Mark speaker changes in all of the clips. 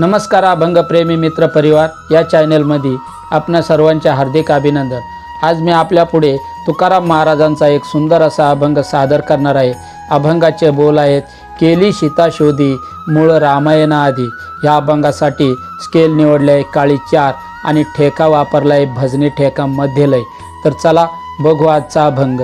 Speaker 1: नमस्कार अभंगप्रेमी मित्र परिवार या चॅनलमध्ये आपणा सर्वांचे हार्दिक अभिनंदन. आज मी आपल्या पुढे तुकाराम महाराजांचा एक सुंदर असा अभंग सादर करणार आहे. अभंगाचे बोल आहेत केली सीता शोधी मूळ रामायणाआधी. या अभंगासाठी स्केल निवडले आहे काळी चार आणि ठेका वापरला आहे भजनी ठेका मध्ये लय तर चला बघू आजचा अभंग.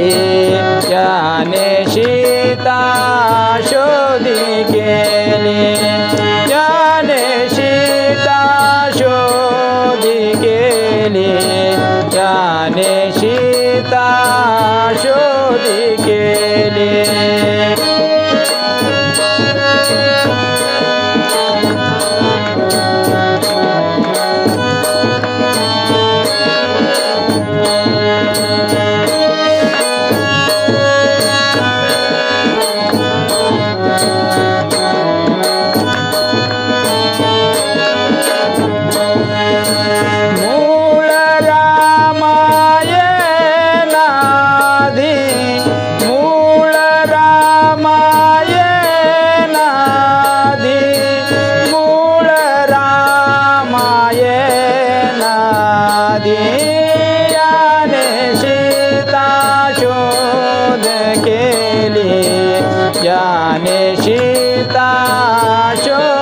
Speaker 1: केली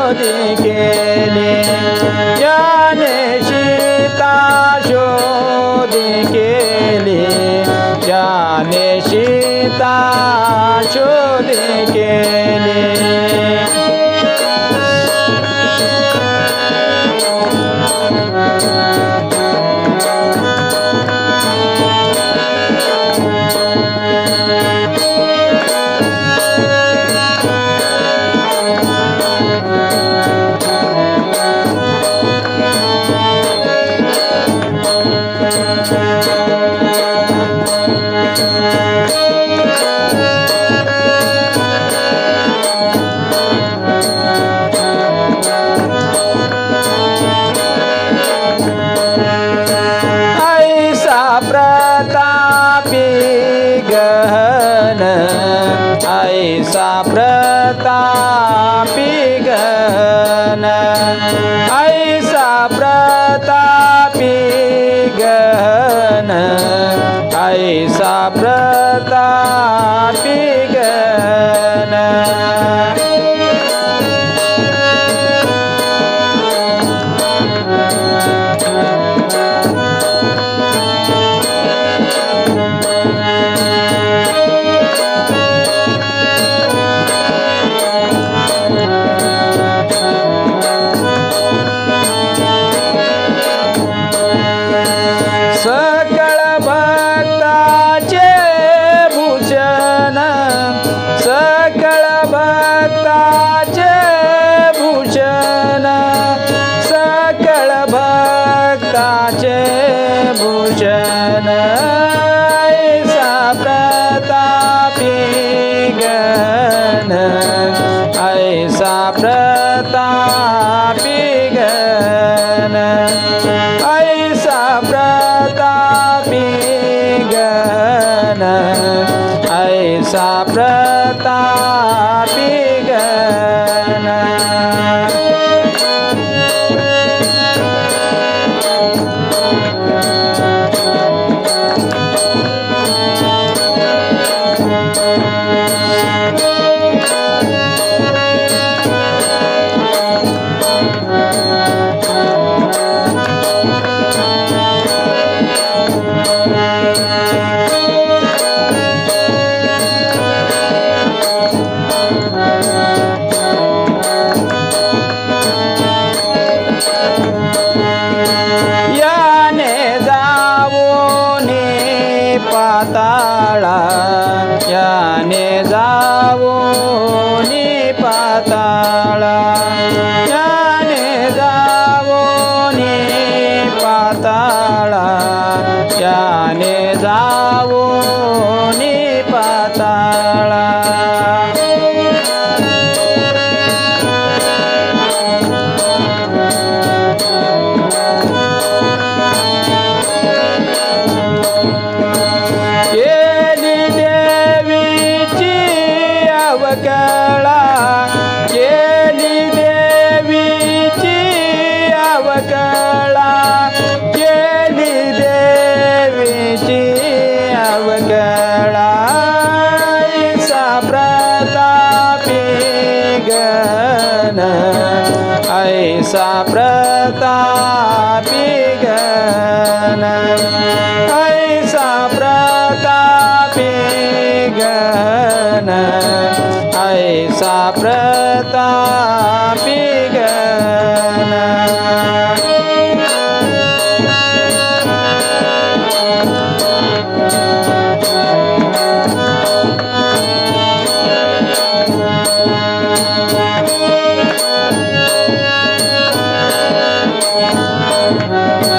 Speaker 1: शोध गण ऐसा प्रतापी போவோம் सा प्रतापी गण। ऐसा प्रतापी गण। ऐसा प्रताप Música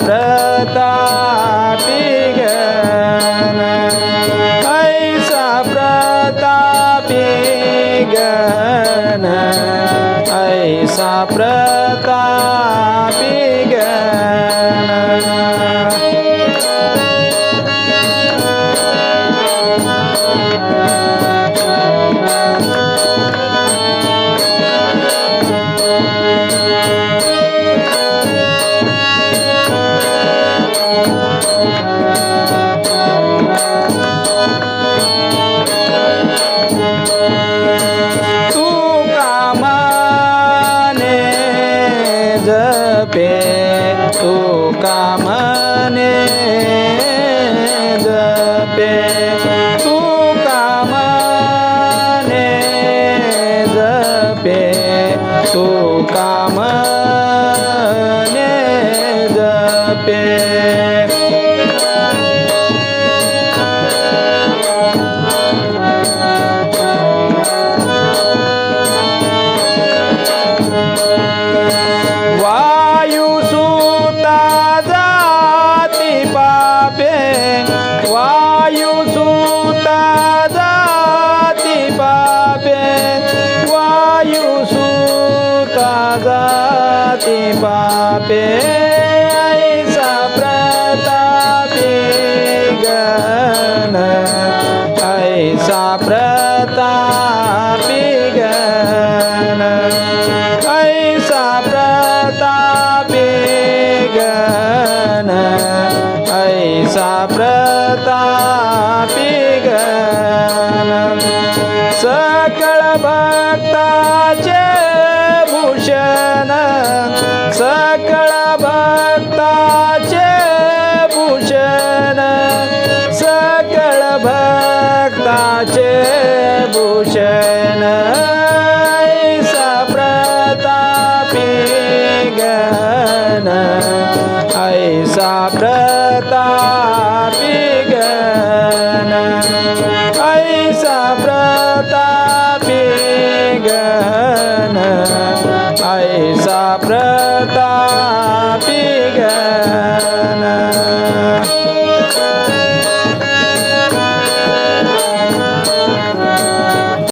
Speaker 1: प्रतापी अति पापे ऐसा प्रतापे गण. ऐसा प्रतापे गण. ऐसा प्रतापे गण. ऐसा प्रतापे गण. सकळ भक्ताचे सकळ भक्ताचे भूषण सकळ भक्ताचे भूषण ऐसा प्रतापी गण ऐसा प्रतापी गण.